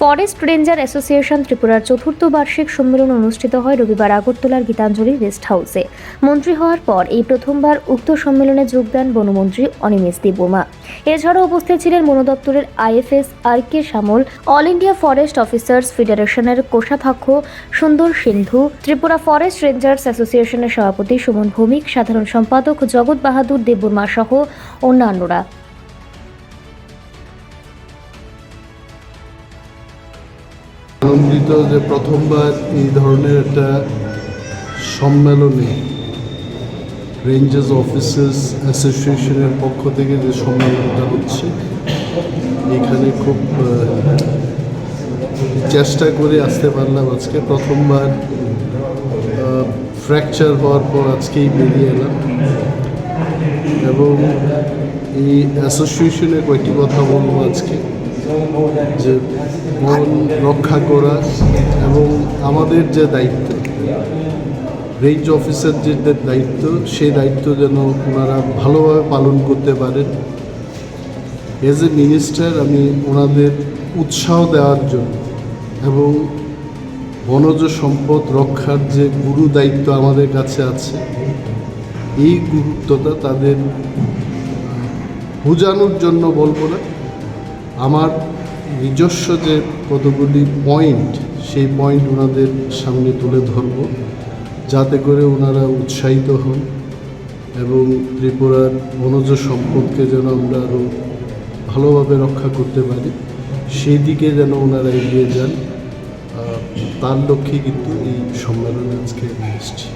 Forest ranger association ত্রিপুরার চতুর্থ বার্ষিক সম্মেলন অনুষ্ঠিত হয় রবিবার আগরতলার গীতাঞ্জলি রেস্ট হাউসে। মন্ত্রী হওয়ার পর এই প্রথমবার উক্ত সম্মেলনে যোগ দেন বনমন্ত্রী অনিমেষ দেববর্মা। এছাড়াও উপস্থিত ছিলেন বন দপ্তরের IFS R K Samal all India forest officers ফেডারেশনের কোষাধ্যক্ষ সুন্দর সিন্ধু, ত্রিপুরা ফরেস্ট রেঞ্জার্স অ্যাসোসিয়েশনের সভাপতি সুমন ভৌমিক, সাধারণ সম্পাদক জগৎ বাহাদুর দেববর্মা সহ অন্যান্যরা। আনন্দিত যে প্রথমবার এই ধরনের একটা সম্মেলনে রেঞ্জার্স অফিসার্স অ্যাসোসিয়েশনের পক্ষ থেকে যে সম্মেলনটা হচ্ছে, এখানে খুব চেষ্টা করে আসতে পারলাম আজকে। প্রথমবার ফ্র্যাকচার হওয়ার পর আজকেই বেরিয়ে এলাম। এবং এই অ্যাসোসিয়েশনের কয়েকটি কথা বলব আজকে। যে মন রক্ষা করা এবং আমাদের যে দায়িত্ব রেঞ্জ অফিসার যে দায়িত্ব, সেই দায়িত্ব যেন ওনারা ভালোভাবে পালন করতে পারেন। এজ এ মিনিস্টার আমি ওনাদের উৎসাহ দেওয়ার জন্য এবং বনজ সম্পদ রক্ষার যে গুরু দায়িত্ব আমাদের কাছে আছে, এই গুরুত্বটা তাদের বোঝানোর জন্য বলব না। আমার নিজস্ব যে কতগুলি পয়েন্ট, সেই পয়েন্ট ওনাদের সামনে তুলে ধরব, যাতে করে ওনারা উৎসাহিত হন এবং ত্রিপুরার বনজ সম্পদকে যেন আমরা আরও ভালোভাবে রক্ষা করতে পারি। সেই দিকে যেন ওনারা এগিয়ে যান। তার লক্ষ্যে কিন্তু এই সম্মেলনে আজকে এসেছি।